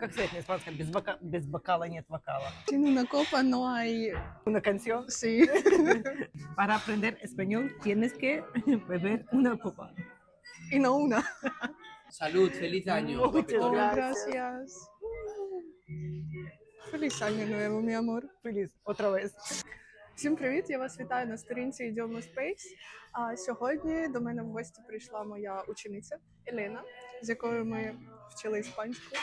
Как сказать на испанском? Без, бока... Без бокала нет вокала. En una copa no hay... Una canción. Sí. Para aprender español tienes que beber una copa. Y no una. Salud, feliz año. Muchas guapetón. gracias. Gracias. Feliz año nuevo, mi amor. Feliz. Otra vez. Всім привіт! Я вас вітаю на сторінці Ідіома Space. А сьогодні до мене в гості прийшла моя учениця Елена, з якою ми вчили іспанську.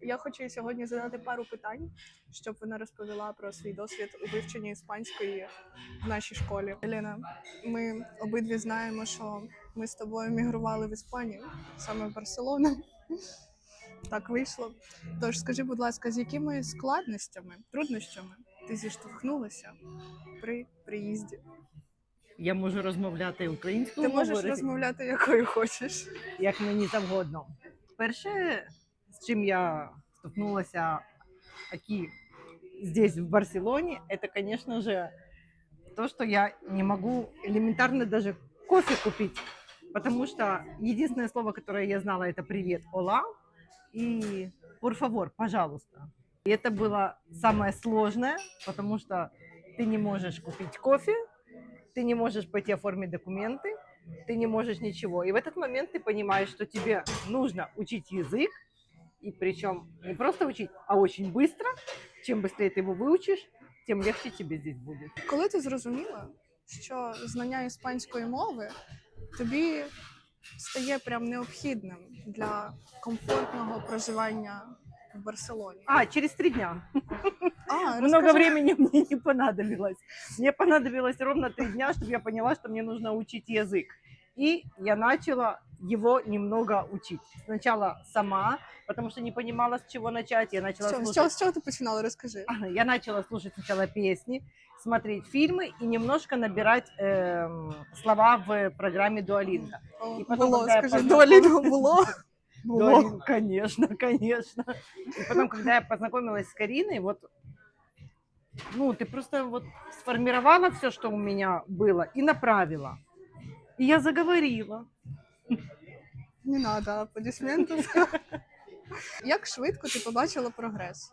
Я хочу їй сьогодні задати пару питань, щоб вона розповіла про свій досвід у вивченні іспанської в нашій школі. Елена, ми обидві знаємо, що ми з тобою мігрували в Іспанію, саме в Барселону. Так вийшло. Тож скажи, будь ласка, з якими складностями, труднощами ти зіштовхнулася при приїзді? Я можу розмовляти українською Ти можеш мовою, розмовляти якою хочеш. як мені завгодно. Перше, з чим я стикнулася aquí, здесь, в Барселоне, это, конечно же, то, что я не могу элементарно даже кофе купить. Потому что единственное слово, которое я знала, это «привет», «ола» и «por favor», «пожалуйста». И это было самое сложное, потому что ты не можешь купить кофе, ты не можешь пойти оформить документы, ты не можешь ничего. И в этот момент ты понимаешь, что тебе нужно учить язык, и причем не просто учить, а очень быстро. Чем быстрее ты его выучишь, тем легче тебе здесь будет. Коли ти зрозуміла, що знання іспанської мови тобі стає прям необхідним для комфортного проживання в Барселоні? А, через три дня. А, Много розкажи. времени мне не понадобилось. Мне понадобилось ровно три дня, чтобы я поняла, что мне нужно учить язык. И я начала его немного учить. Сначала сама, потому что не понимала, с чего начать. Я начала Що, з, слушать чого, з чого ти починала? Розкажи. Ага, Я начала слушать сначала песни, смотреть фильмы и немножко набирать эм, слова в программе Duolingo. О, і потім, було, коли я скажи, познайомилась- доліно було. Було. Duolingo, конечно, конечно. И потом, когда я познакомилась с Кариной, вот, ну, ты просто вот сформировала все, что у меня было, и направила. И я заговорила. Не надо аплодисментів. Як швидко ти побачила прогрес?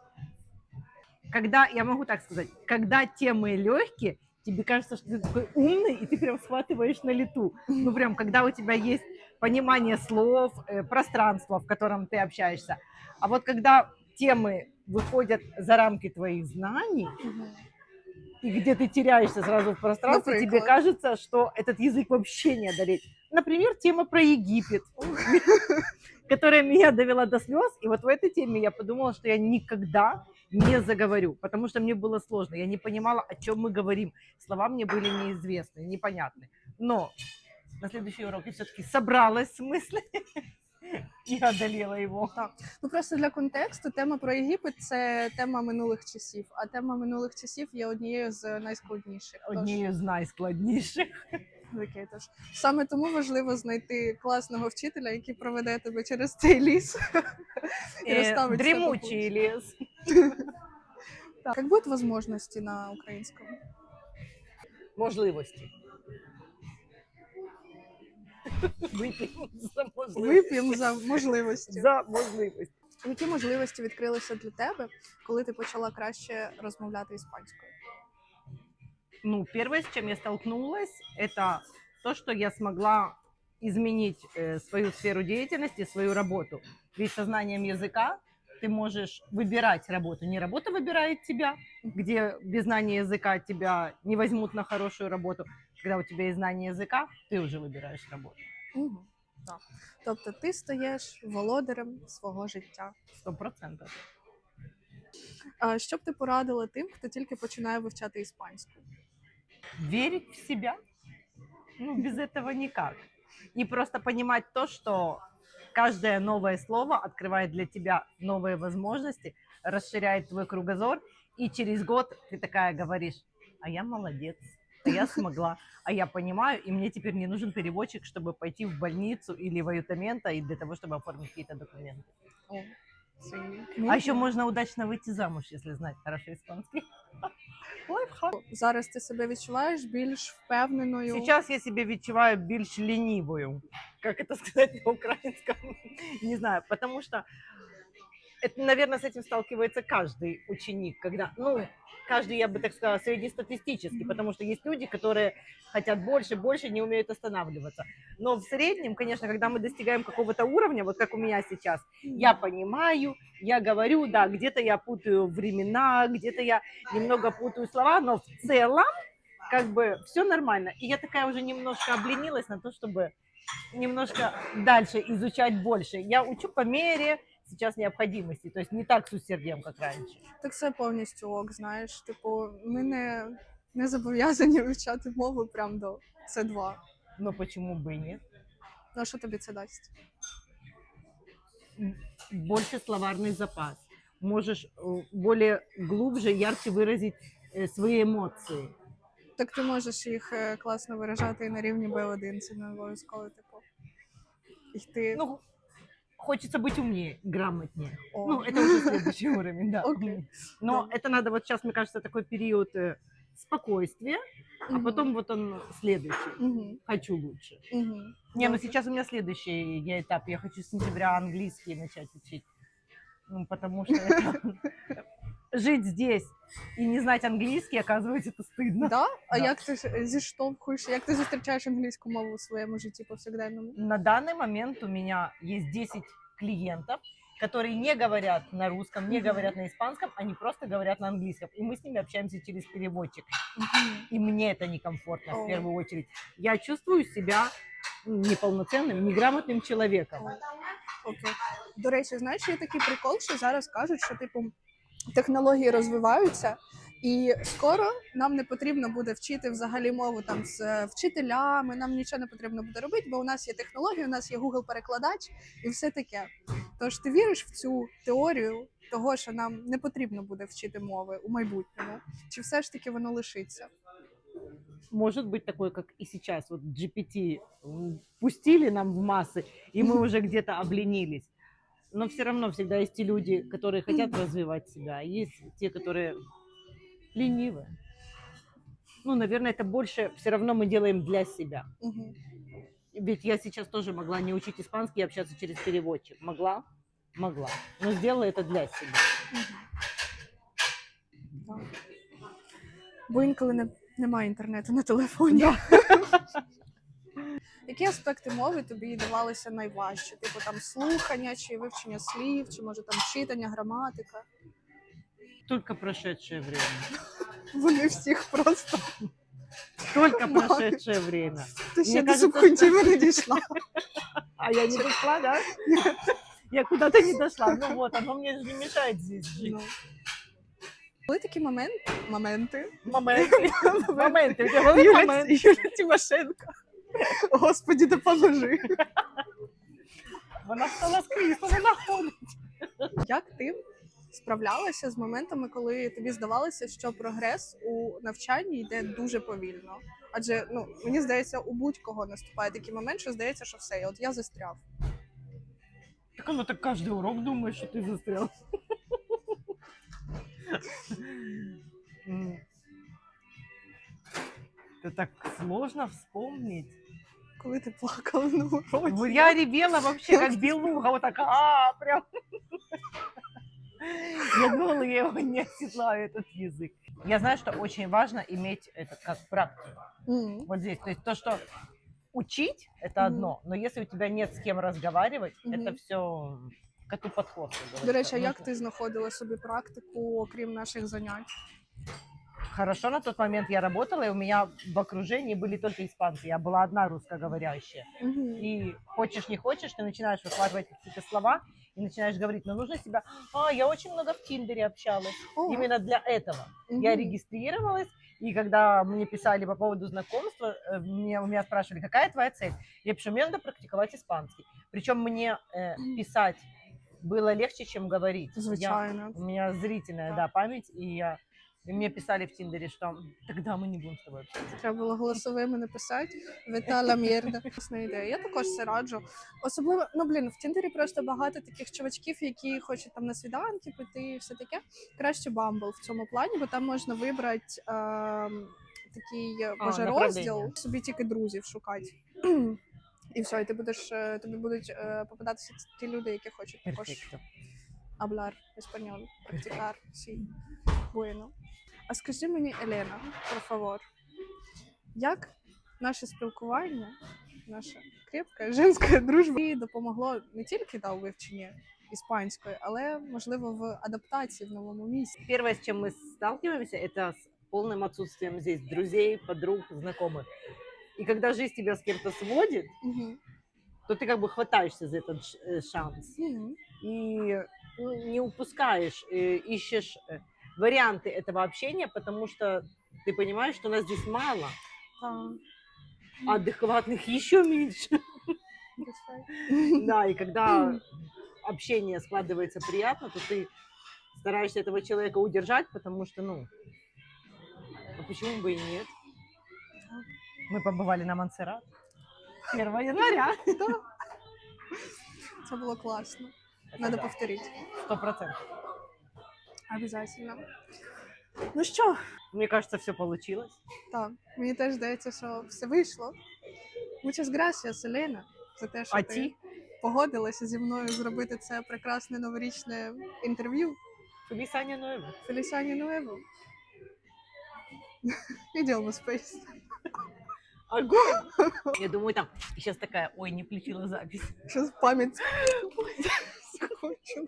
Когда, я могу так сказать, когда темы легкие, тебе кажется, что ты такой умный, и ты прям схватываешь на лету. Ну, прям, когда у тебя есть понимание слов, э, пространства, в котором ты общаешься. А вот когда темы выходят за рамки твоих знаний, и где ты теряешься сразу в пространстве, тебе Например? кажется, что этот язык вообще не одолеть. Например, тема про Египет, которая меня довела до слез. И вот в этой теме я подумала, что я никогда не заговорю, потому что мне было сложно. Я не понимала, о чем мы говорим. Слова мне были неизвестны, непонятны. Но на следующий урок я все-таки собралась с мыслями и одолела его. Ну просто для контексту тема про Єгипет це тема минулих часів, а тема минулих часів є однією з найскладніших. Тож, Однією з найскладніших. окей, тож саме тому важливо знайти класного вчителя, який проведе тебе через цей ліс. і Е, розставить Дремучий лес. Так, як будуть можливості на українському? Можливості. Вип'ємо за можливості. Вип'ємо за можливості. За можливості. Які можливості відкрилися для тебе, коли ти почала краще розмовляти іспанською? Ну, первое, с чем я столкнулась, это то, что я смогла изменить э, свою сферу деятельности, свою работу. Ведь со знанием языка ты можешь выбирать работу. Не работа выбирает тебя, где без знания языка тебя не возьмут на хорошую работу. Когда у тебя есть знание языка, ты уже выбираешь работу. Угу. Так. Тобто ти стаєш володарем свого життя. Сто процентов. А що б ти порадила тим, хто тільки починає вивчати іспанську? верить в себя. Ну, без этого никак. И просто понимать то, что каждое новое слово открывает для тебя новые возможности, расширяет твой кругозор, и через год ты такая говоришь, а я молодец, а я смогла, а я понимаю, и мне теперь не нужен переводчик, чтобы пойти в больницу или в аютамента и для того, чтобы оформить какие-то документы. О, Sí. А еще можно удачно выйти замуж, если знать хорошо испанский. Лайфхак. зараз ти себе відчуваєш більш впевненою. Сейчас я себя відчуваю більш ленивую. Как это сказать на украинском? Не знаю, потому что это, наверное, с этим сталкивается каждый ученик, когда, ну, каждый, я бы так сказала, среднестатистический, потому что есть люди, которые хотят больше, больше, не умеют останавливаться. Но в среднем, конечно, когда мы достигаем какого-то уровня, вот как у меня сейчас, я понимаю, я говорю, да, где-то я путаю времена, где-то я немного путаю слова, но в целом как бы все нормально. И я такая уже немножко обленилась на то, чтобы немножко дальше изучать больше. Я учу по мере сейчас необходимости, то есть не так с усердием, как раньше. Так це повністю ок, знаєш. Типу, ми не, не зобов'язані вивчати мову прям до С2. Но почему бы и нет? Ну а що тобі це дасть? Больше словарный запас. Можешь э, более глубже, ярче выразить э, свои эмоции. Так ти можеш їх е, класно виражати і на рівні Б1, це не обов'язково, типу. Йти. Ну, хочется быть умнее, грамотнее. О. Ну, это уже следующий уровень, да. Окей. Но Да. это надо, вот сейчас, мне кажется, такой период э, спокойствия, а Мгм. потом вот он следующий. Мгм. Хочу лучше. Мгм. Не, ну сейчас у меня следующий я этап. Я хочу с сентября английский начать учить. Ну, потому что это- жить здесь и не знать английский, оказывается, это стыдно. Да? А Да. як ти ж- зіштовхуєш, як ти зустрічаєш англійську мову у своєму житті повсякденному? На данный момент у меня есть 10 клиентов, которые не говорят на русском, не Мгм. говорят на испанском, они просто говорят на английском. И мы с ними общаемся через переводчик. Мгм. И мне это некомфортно О. в первую очередь. Я чувствую себя неполноценным, неграмотным человеком. Окей. До речі, знаєш, є такий прикол, що зараз кажуть, що типу технології розвиваються, і скоро нам не потрібно буде вчити взагалі мову там з е, вчителями. Нам нічого не потрібно буде робити, бо у нас є технології, у нас є Google перекладач і все таке. Тож ти віриш в цю теорію того, що нам не потрібно буде вчити мови у майбутньому? Чи все ж таки воно лишиться? Может быть такой, как и сейчас. Вот GPT м, пустили нам в массы, и мы уже где-то обленились. Но все равно всегда есть те люди, которые хотят развивать себя, а есть те, которые ленивы. Ну, наверное, это больше все равно мы делаем для себя. Угу. Ведь я сейчас тоже могла не учить испанский и общаться через переводчик. Могла? Могла. Но сделала это для себя. Бо інколи не, немає інтернету на телефоні. Які аспекти мови тобі давалися найважче? Типу там слухання, чи вивчення слів, чи може там читання, граматика? Только прошедшее время. Вони всіх просто. Только Маме. прошедшее время. Ти ще Мені до кажеться, субхунтів не дійшла. А я не дошла, да? Я куда-то не дошла. Ну вот, оно мне же не мешает здесь жить. Ну. Були такі моменти, моменти. Моменты. Моменты. У тебя были Юля, моменты? Юля Тимошенко. Господи, допоможи. Вона стала скрізь, вона находить. Як ти справлялася з моментами, коли тобі здавалося, що прогрес у навчанні йде дуже повільно? Адже ну мені здається, у будь-кого наступає такий момент, що здається, що все, от я застряв. Так оно так каждый урок думает, что ты застрял. М. Это так сложно вспомнить. Коли ти плакала на уроці. Вот Я ревела вообще как белуга, вот так, а, прям. Я думала, я его не оседлаю, этот язык. Я знаю, что очень важно иметь это как практику. Мгм. Вот здесь. То есть то, что учить, это Мгм. одно, но если у тебя нет с кем разговаривать, Мгм. это все коту под хвост. как До говорится. речі, а як Нужно- ти знаходила собі практику, окрім наших занять? Хорошо, на тот момент я работала, и у меня в окружении были только испанцы. Я была одна русскоговорящая. Мгм. И хочешь не хочешь, ты начинаешь выхватывать какие-то слова и начинаешь говорить, но нужно себя... А, я очень много в Тиндере общалась. О, Именно для этого. Я мгм. регистрировалась, и когда мне писали по поводу знакомства, э, мне, у меня спрашивали, какая твоя цель? Я пишу, мне надо практиковать испанский. Причем мне э, писать было легче, чем говорить. Я- у меня зрительная, да, память, и я И мне писали в Тиндере, что тогда мы не будем с тобой общаться. Треба було голосовими написати Вітала Мєрда. Класна ідея. Я також це раджу. Особливо, ну блін, в Тіндері просто багато таких чувачків, які хочуть там на свіданки піти і все таке. Краще Бамбл в цьому плані, бо там можна вибрати ем, такий е, А, направлення. розділ, собі тільки друзів шукати. І все, і ти будеш е, тобі будуть е, попадатися ті люди, які хочуть також Перфекто. hablar español, practicar, sí. Bueno. А скажи мені, Елена, por favor, як наше спілкування, наша крепка женська дружба їй допомогло не тільки да, у вивченні іспанської, але можливо в адаптації в новому місці? Первое, с чем мы сталкиваемся, это с полным отсутствием здесь друзей, подруг, знакомых. И когда жизнь тебя с кем-то сводит, Угу. то ты как бы хватаешься за этот ш- э, шанс Угу. и ну, не упускаешь, э, ищешь э, варианты этого общения, потому что ты понимаешь, что нас здесь мало, а адекватных еще меньше. Да, и когда общение складывается приятно, то ты стараешься этого человека удержать, потому что, ну, а почему бы и нет? Мы побывали на Монсеррат 1 января. Це було класно. Надо повторити. Сто процентов. Обязательно. Ну що, Мне кажется, все получилось. Так, мені теж здається, що все вийшло. Muchas gracias, Елена, за те, що А ти ті? погодилася зі мною зробити це прекрасне новорічне інтерв'ю. Аня Ноева. Фелісані Нуево. Ідемо спейс. Огонь! Я думаю, там сейчас такая, ой, не включила запись. Щас пам'ять. Скончила.